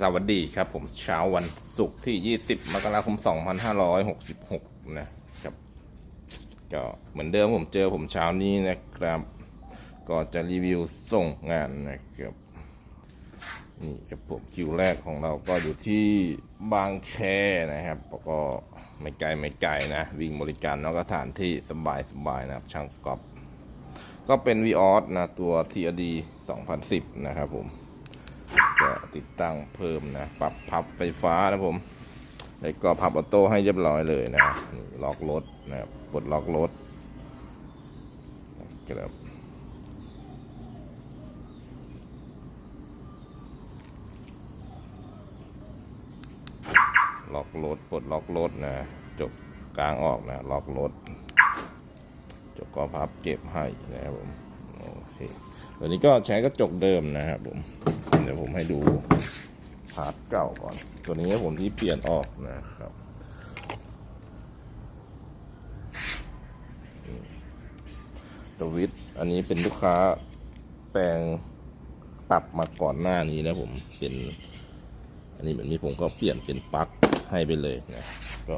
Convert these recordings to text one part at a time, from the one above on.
สวัสดีครับผมเช้าวันศุกร์ที่ 20 มกราคม 2566 นะครับก็เหมือนเดิมผมเจอผมเช้านี้นะครับ ก็จะรีวิวส่งงานนะครับนี่ครับผมคิวแรกของเราก็อยู่ที่บางแคนะครับก็ไม่ไกลไม่ไกลนะ วิ่งบริการนอกสถานที่สบายสบายนะครับ ช่างกอบ ก็เป็น v ีออสนะ ตัว TRD 2010 นะครับผม ติดตั้งเพิ่มนะ ปรับพับไฟฟ้านะผม แล้วก็พับออโต้ให้เรียบร้อยเลยนะล็อกรถนะปลดล็อกรถครับล็อกรถปลดล็อกรถนะ จบกลางออกนะ ล็อกรถ จบก็พับเก็บให้นะครับผม โอเค ตัวนี้ก็ใช้กระจกเดิมนะครับผม ดี๋ยวผมให้ดูพาร์ทเก่าก่อน ตัวนี้ผมที่เปลี่ยนออกนะครับสวิตอันนี้เป็นลูกค้าแปลงปรับมาก่อนหน้านี้นะผมเป็น อันนี้แบบนี้ผมก็เปลี่ยนเป็นปลั๊กให้ไปเลยนะก็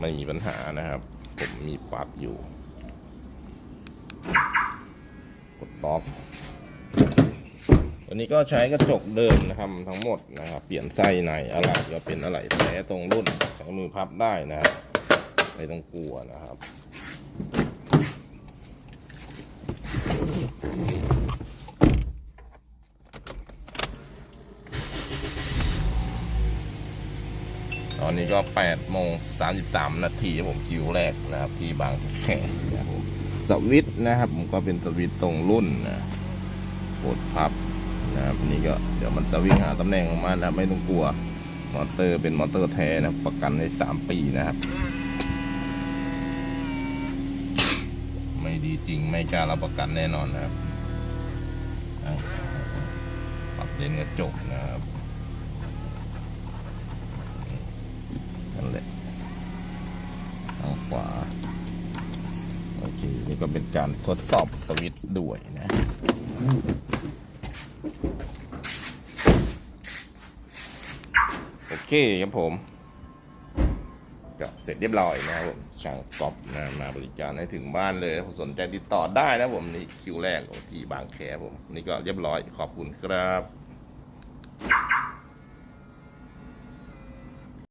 ไม่มีปัญหานะครับ ผมมีปลั๊กอยู่ กดล็อก ตัวนี้ก็ใช้กระจกเดิมนะครับทั้งหมดนะครับ เปลี่ยนไส้ในอะไรก็เป็นอะไรแท้ตรงรุ่นใช้มือพับได้นะครับไม่ต้องกลัวนะครับตอนนี้ก็8โมง33 นาทีผมคิวแรกนะครับ ที่บางแคนะครับสวิตนะครับ ผมก็เป็นสวิตตรงรุ่นนะกดพับ นะครับนี่ก็เดี๋ยวมันจะวิ่งหาตำแหน่งของมันนะไม่ต้องกลัวมอเตอร์เป็นมอเตอร์แท้นะประกันได้3ปีนะครับ ไม่ดีจริงไม่กล้ารับประกันแน่นอนนะครับปรับเลนกระจกนะครับนั่นแหละทางขวาโอเคนี่ก็เป็นการทดสอบสวิตช์ด้วยนะ โอ เคครับผม ก็เสร็จเรียบร้อยนะครับผมช่างกอบนะมาบริการให้ถึงบ้านเลยผมสนใจติดต่อได้นะผมนี่คิวแรกของที่บางแคผม นี่ก็เรียบร้อยขอบคุณครับ